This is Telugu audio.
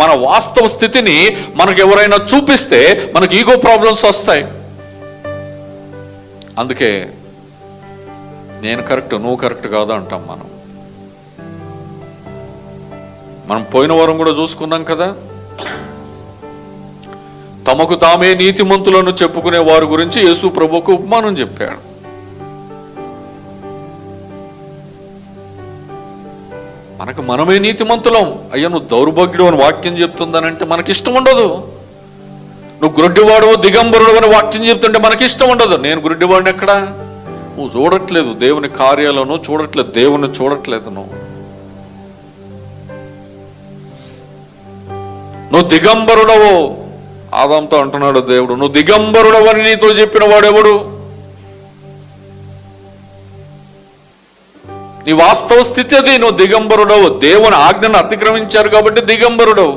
మన వాస్తవ స్థితిని మనకు ఎవరైనా చూపిస్తే మనకు ఈగో ప్రాబ్లమ్స్ వస్తాయి. అందుకే నేను కరెక్ట్ నువ్వు కరెక్ట్ కాదు అంటాం మనం. మనం పోయిన వారం కూడా చూసుకున్నాం కదా? తమకు తామే నీతిమంతులను చెప్పుకునే వారి గురించి యేసు ప్రభుకు ఉపమానం చెప్పాడు. మనకు మనమే నీతిమంతులం. అయ్యా నువ్వు దౌర్భాగ్యుడు అని వాక్యం చెప్తుందనంటే మనకి ఇష్టం ఉండదు. నువ్వు గుడ్డివాడు దిగంబరుడు అని వాక్యం చెప్తుంటే మనకి ఇష్టం ఉండదు. నేను గుడ్డివాడిని ఎక్కడా? నువ్వు చూడట్లేదు దేవుని కార్యాలను చూడట్లేదు దేవుని చూడట్లేదు నువ్వు నువ్వు దిగంబరుడవు ఆదాంతో అంటున్నాడు దేవుడు. నువ్వు దిగంబరుడవని నీతో చెప్పిన వాడెవడు? నీ వాస్తవ స్థితి అది నువ్వు దిగంబరుడవు. దేవుని ఆజ్ఞను అతిక్రమించారు కాబట్టి దిగంబరుడవు.